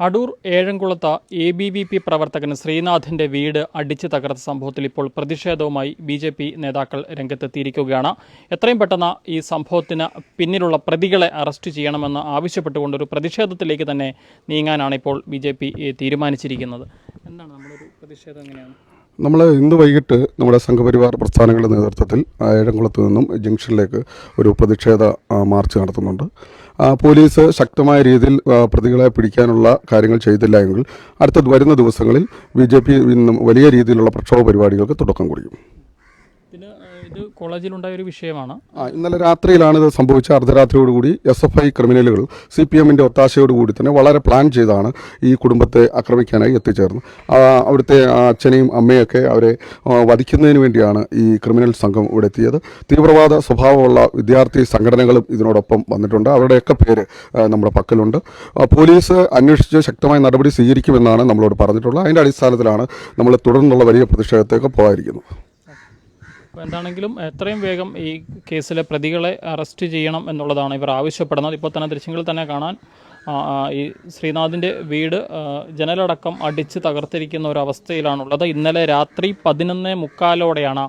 അടൂർ ഏഴംകുളത്ത് A B V P പ്രവർത്തകൻ ശ്രീനാഥിന്റെ വീട് അടിച്ചു തകർത്ത സംഭവത്തിൽ ഇപ്പോൾ പ്രതിഷേധവുമായി ബി ജെ പി നേതാക്കൾ രംഗത്തെത്തിയിരിക്കുകയാണ്. എത്രയും പെട്ടെന്ന് ഈ സംഭവത്തിന് പിന്നിലുള്ള പ്രതികളെ അറസ്റ്റ് ചെയ്യണമെന്ന് ആവശ്യപ്പെട്ടുകൊണ്ട് ഒരു പ്രതിഷേധത്തിലേക്ക് തന്നെ നീങ്ങാനാണ് ഇപ്പോൾ ബി ജെ പി തീരുമാനിച്ചിരിക്കുന്നത്. എന്താണ് നമ്മളൊരു പ്രതിഷേധം എങ്ങനെയാണ്? നമ്മൾ ഇന്ന് വൈകിട്ട് നമ്മുടെ സംഘപരിവാർ പ്രസ്ഥാനങ്ങളുടെ നേതൃത്വത്തിൽ ഏഴംകുളത്ത് നിന്നും ജംഗ്ഷനിലേക്ക് ഒരു പ്രതിഷേധ മാർച്ച് നടത്തുന്നുണ്ട്. പോലീസ് ശക്തമായ രീതിയിൽ പ്രതികളെ പിടിക്കാനുള്ള കാര്യങ്ങൾ ചെയ്തില്ല എങ്കിൽ അടുത്ത വരുന്ന ദിവസങ്ങളിൽ ബി വലിയ രീതിയിലുള്ള പ്രക്ഷോഭ പരിപാടികൾക്ക് തുടക്കം കുറിക്കും. ഇത് കോളേജിലുണ്ടായ ഒരു വിഷയമാണ്. ഇന്നലെ രാത്രിയിലാണ് ഇത് സംഭവിച്ച അർദ്ധരാത്രിയോടുകൂടി എസ് എഫ് ഐ ക്രിമിനലുകൾ സി പി എമ്മിന്റെ ഒത്താശയോടുകൂടി തന്നെ വളരെ പ്ലാൻ ചെയ്താണ് ഈ കുടുംബത്തെ ആക്രമിക്കാനായി എത്തിച്ചേർന്നത്. അവിടുത്തെ അച്ഛനെയും അമ്മയൊക്കെ അവരെ വധിക്കുന്നതിന് വേണ്ടിയാണ് ഈ ക്രിമിനൽ സംഘം ഇവിടെ എത്തിയത്. തീവ്രവാദ സ്വഭാവമുള്ള വിദ്യാർത്ഥി സംഘടനകളും ഇതിനോടൊപ്പം വന്നിട്ടുണ്ട്. അവരുടെയൊക്കെ പേര് നമ്മുടെ പക്കലുണ്ട്. പോലീസ് അന്വേഷിച്ച് ശക്തമായ നടപടി സ്വീകരിക്കുമെന്നാണ് നമ്മളോട് പറഞ്ഞിട്ടുള്ളത്. അതിന്റെ അടിസ്ഥാനത്തിലാണ് നമ്മൾ തുടർന്നുള്ള വലിയ പ്രതിഷേധത്തേക്ക് പോകാതിരിക്കുന്നത്. എന്താണെങ്കിലും എത്രയും വേഗം ഈ കേസിലെ പ്രതികളെ അറസ്റ്റ് ചെയ്യണം എന്നുള്ളതാണ് ഇവർ ആവശ്യപ്പെടുന്നത്. ഇപ്പോൾ തന്നെ ദൃശ്യങ്ങളിൽ തന്നെ കാണാൻ ഈ ശ്രീനാഥിന്റെ വീട് ജനലടക്കം അടിച്ച് തകർത്തിരിക്കുന്ന ഒരു അവസ്ഥയിലാണുള്ളത്. ഇന്നലെ രാത്രി പതിനൊന്ന് മുക്കാലോടെയാണ്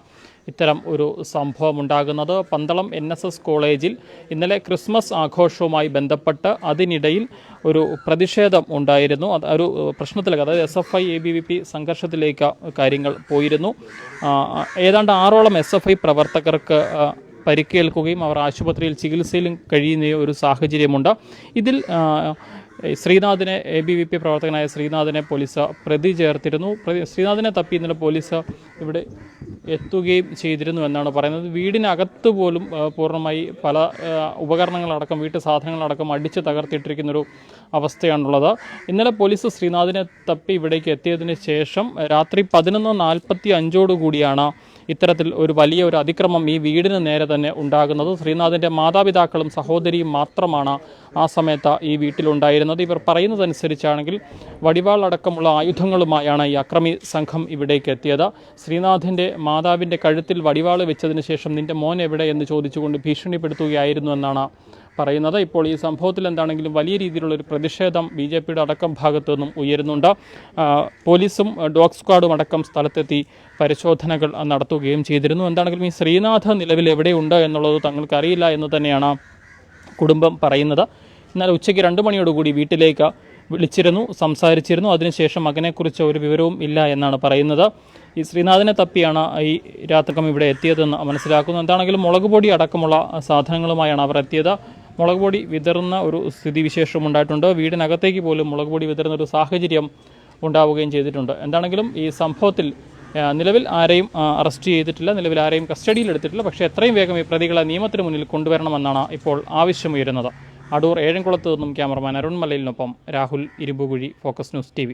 ഇത്തരം ഒരു സംഭവം ഉണ്ടാകുന്നത് പന്തളം എൻ എസ് എസ് കോളേജിൽ ഇന്നലെ ക്രിസ്മസ് ആഘോഷവുമായി ബന്ധപ്പെട്ട് അതിനിടയിൽ ഒരു പ്രതിഷേധം ഉണ്ടായിരുന്നു. അത് ഒരു പ്രശ്നത്തിലേക്ക് അതായത് S F I A B V P സംഘർഷത്തിലേക്ക് കാര്യങ്ങൾ പോയിരുന്നു. ഏതാണ്ട് ആറോളം എസ് എഫ് ഐ പ്രവർത്തകർക്ക് പരിക്കേൽക്കുകയും അവർ ആശുപത്രിയിൽ ചികിത്സയിലും കഴിയുന്ന ഒരു സാഹചര്യമുണ്ട്. ഇതിൽ ശ്രീനാഥിനെ എ ബി വി പി പ്രവർത്തകനായ ശ്രീനാഥിനെ പോലീസ് പ്രതി ചേർത്തിരുന്നു. പ്രതി ശ്രീനാഥിനെ തപ്പി ഇന്നലെ പോലീസ് ഇവിടെ എത്തുകയും ചെയ്തിരുന്നു എന്നാണ് പറയുന്നത്. വീടിനകത്ത് പോലും പൂർണമായി പല ഉപകരണങ്ങളടക്കം വീട്ടു സാധനങ്ങളടക്കം അടിച്ച് തകർത്തിട്ടിരിക്കുന്നൊരു അവസ്ഥയാണുള്ളത്. ഇന്നലെ പോലീസ് ശ്രീനാഥിനെ തപ്പി ഇവിടേക്ക് എത്തിയതിന് ശേഷം രാത്രി പതിനൊന്ന് നാൽപ്പത്തി അഞ്ചോടുകൂടിയാണ് ഇത്തരത്തിൽ ഒരു വലിയ ഒരു അതിക്രമം ഈ വീടിന് നേരെ തന്നെ ഉണ്ടാകുന്നത്. ശ്രീനാഥിന്റെ മാതാപിതാക്കളും സഹോദരിയും മാത്രമാണ് ആ സമയത്ത് ഈ വീട്ടിലുണ്ടായിരുന്നത്. ഇവർ പറയുന്നതനുസരിച്ചാണെങ്കിൽ വടിവാൾ അടക്കമുള്ള ആയുധങ്ങളുമായാണ് ഈ അക്രമി സംഘം ഇവിടേക്ക് എത്തിയത്. ശ്രീനാഥിന്റെ മാതാവിന്റെ കഴുത്തിൽ വടിവാൾ വെച്ചതിന് ശേഷം നിന്റെ മോൻ എവിടെ എന്ന് ചോദിച്ചുകൊണ്ട് ഭീഷണിപ്പെടുത്തുകയായിരുന്നു എന്നാണ് പറയുന്നത്. ഇപ്പോൾ ഈ സംഭവത്തിൽ എന്താണെങ്കിലും വലിയ രീതിയിലുള്ള ഒരു പ്രതിഷേധം ബി ജെ പിയുടെ അടക്കം ഭാഗത്തു നിന്നും ഉയരുന്നുണ്ട്. പോലീസും ഡോഗ് സ്ക്വാഡും അടക്കം സ്ഥലത്തെത്തി പരിശോധനകൾ നടത്തുകയും ചെയ്തിരുന്നു. എന്താണെങ്കിലും ഈ ശ്രീനാഥ് നിലവിൽ എവിടെയുണ്ട് എന്നുള്ളത് തങ്ങൾക്ക് അറിയില്ല എന്ന് തന്നെയാണ് കുടുംബം പറയുന്നത്. എന്നാൽ ഉച്ചയ്ക്ക് രണ്ട് മണിയോടുകൂടി വീട്ടിലേക്ക് വിളിച്ചിരുന്നു സംസാരിച്ചിരുന്നു. അതിനുശേഷം മകനെക്കുറിച്ച് ഒരു വിവരവും ഇല്ല എന്നാണ് പറയുന്നത്. ഈ ശ്രീനാഥിനെ തപ്പിയാണ് ഈ രാത്രകം ഇവിടെ എത്തിയതെന്ന് മനസ്സിലാക്കുന്നു. എന്താണെങ്കിലും മുളക് പൊടി അടക്കമുള്ള സാധനങ്ങളുമായാണ് അവർ എത്തിയത്. മുളക് പൊടി വിതറുന്ന ഒരു സ്ഥിതിവിശേഷം ഉണ്ടായിട്ടുണ്ട്. വീടിനകത്തേക്ക് പോലും മുളക് പൊടി വിതറുന്ന ഒരു സാഹചര്യം ഉണ്ടാവുകയും ചെയ്തിട്ടുണ്ട്. എന്താണെങ്കിലും ഈ സംഭവത്തിൽ നിലവിൽ ആരെയും അറസ്റ്റ് ചെയ്തിട്ടില്ല. നിലവിൽ ആരെയും കസ്റ്റഡിയിൽ എടുത്തിട്ടില്ല. പക്ഷേ എത്രയും വേഗം ഈ പ്രതികളെ നിയമത്തിന് മുന്നിൽ കൊണ്ടുവരണമെന്നാണ് ഇപ്പോൾ ആവശ്യമുയരുന്നത്. അടൂർ ഏഴംകുളത്ത് നിന്നും cameraman Arun മലയിലിനൊപ്പം Rahul Irumbukuzhi focus news T